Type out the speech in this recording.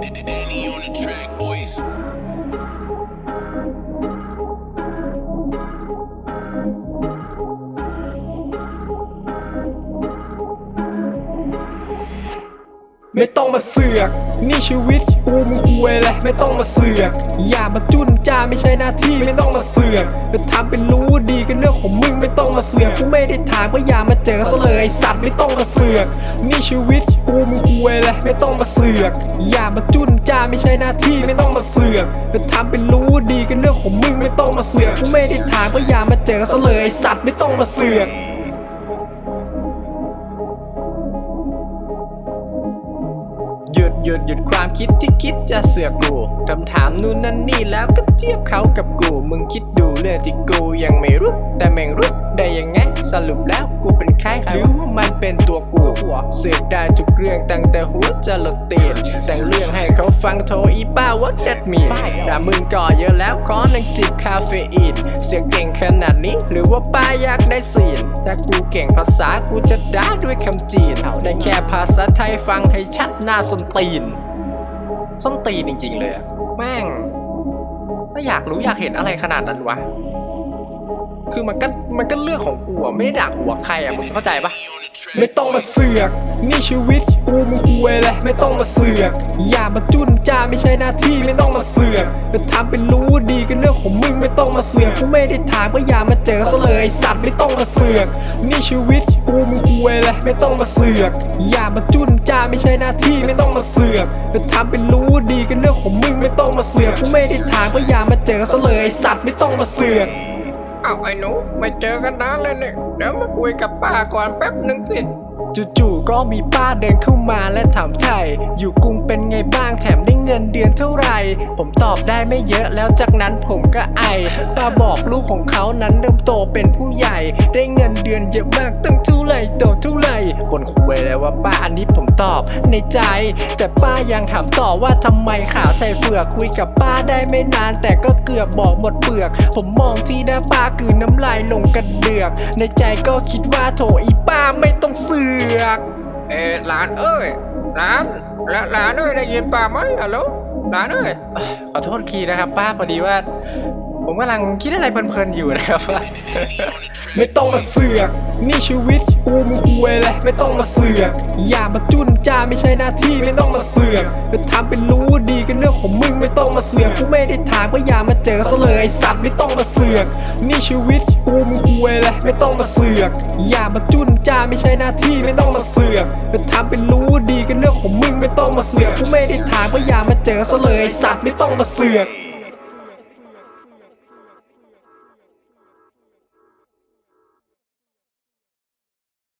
Danny on the track, boys. ไม่ต้องมาเสือก นี่ชีวิตกูมึงคุยเลยไม่ต้องมาเสือก อย่ามาจุนจ้าไม่ใช่หน้าที่ไม่ต้องมาเสือกจะทำเป็นรู้ดีกันเรื่องของมึงไม่ต้องมาเสือกกูไม่ได้ถามว่าอย่ามาเจอซะเลยไอ้สัตว์ไม่ต้องมาเสือก นี่ชีวิตกูมึงคุยเลยไม่ต้องมาเสือก อย่ามาจุนจ้าไม่ใช่หน้าที่ไม่ต้องมาเสือกจะทำเป็นรู้ดีกันเรื่องของมึงไม่ต้องมาเสือกกูไม่ได้ถามว่าอย่ามาเจอซะเลยไอ้สัตว์ไม่ต้องมาเสือก หยุดหยุดความคิดที่คิดจะเสือกกูคำถามนู่นนั่นนี่แล้วก็เทียบเขากับกู มึงคิดดู เรื่องที่กูยังไม่รู้ แต่แม่งรู้ได้ยังไง สรุปแล้วกูเป็นใครหรือว่ามันเป็นตัวกูเสือกได้ทุกเรื่องตั้งแต่หัวจะหลดเตียนแต่งเรื่องให้เขาฟังโทรอีป้าว่าแดดมีแต่มึงก่อเยอะแล้วขอนังจิบคาเฟอีนเสียงเก่งขนาดนี้ หรือว่าป้าอยากได้ซีนถ้ากูเก่งภาษากูจะด่าด้วยคำจีนได้แค่ภาษาไทยฟังให้ชัดหน้าส้นตีนส้นตีนจริงๆเลยอะแม่งถ้า อยากรู้อยากเห็นอะไรขนาดนั้นวะ คือมันก็มันก็เรื่องของกูอะไม่ได้ด่าหัวใครอะมึงเข้าใจปะ ไม่ต้องมาเสือก นี่ชีวิตกูมึงคุยเลยไม่ต้องมาเสือก อย่ามาจุนจ้าไม่ใช่หน้าที่ไม่ต้องมาเสือกจะทำเป็นรู้ดีกันเรื่องของมึงไม่ต้องมาเสือกกูไม่ได้ถามว่อย่ามาเจอซะเลยสัตว์ไม่ต้องมาเสือก นี่ชีวิตกูมึงคุยเลยไม่ต้องมาเสือก อย่ามาจุนจ้าไม่ใช่หน้าที่ไม่ต้องมาเสือกจะทำเป็นรู้ดีกันเรื่องของมึงไม่ต้องมาเสือกกูไม่ได้ถามว่อย่ามาเจอซะเลยสัตว์ไม่ต้องมาเสือก เอาไอ้หนูไม่เจอกันนานเลยเนี่ยเดี๋ยวมาคุยกับป้าก่อนแป๊บหนึ่งสิจู่ๆก็มีป้าเดินเข้ามาและถามไทย อยู่กรุงเป็นไงบ้างแถมได้เงินเดือนเท่าไหร่ ผมตอบได้ไม่เยอะแล้วจากนั้นผมก็ไอป้าบอกลูกของเขานั้นเริ่มโตเป็นผู้ใหญ่ ได้เงินเดือนเยอะมากตั้งเท่าไหร่โตเท่าไหร่บนคุยเลยว่าป้าอันนี้ผมตอบในใจ แต่ป้ายังถามต่อว่าทำไมขาใส่เฟือกคุยกับป้าได้ไม่นาน แต่ก็เกือบบอกหมดเปลือก ผมมองที่หน้าป้าคือน้ำลายลงกระเดือก ในใจก็คิดว่าโถอีป้าไม่ต้องเสือกเอ๊ะหลานเอ้ยหลานหลานหลานเอ้ยได้ยินป้าไหมฮัลโหลหลานเอ้ยเอ้ยขอโทษทีนะครับ ป้าพอดีว่า ผมกำลังคิดอะไรเพลินๆอยู่นะครับ ไม่ต้องมาเสือก นี่ชีวิตกูมึงคุยเลยไม่ต้องมาเสือก อย่ามาจุนจ้าไม่ใช่หน้าที่ไม่ต้องมาเสือกจะทำเป็นรู้ดีกันเรื่องของมึงไม่ต้องมาเสือกกูไม่ได้ถามว่าอย่ามาเจอซะเลยไอ้สัตว์ไม่ต้องมาเสือก นี่ชีวิตกูมึงคุ ยเลยไม่ต้องมาเสือก อย่ามาจุนจ้าไม่ใช่หน้าที่ไม่ต้องมาเสือกจะทำเป็นรู้ดีกันเรื่องของมึงไม่ต้องมาเสือกกูไม่ได้ถามว่าอย่ามาเจอซะเลยสัตว์ไม่ต้องมาเสือก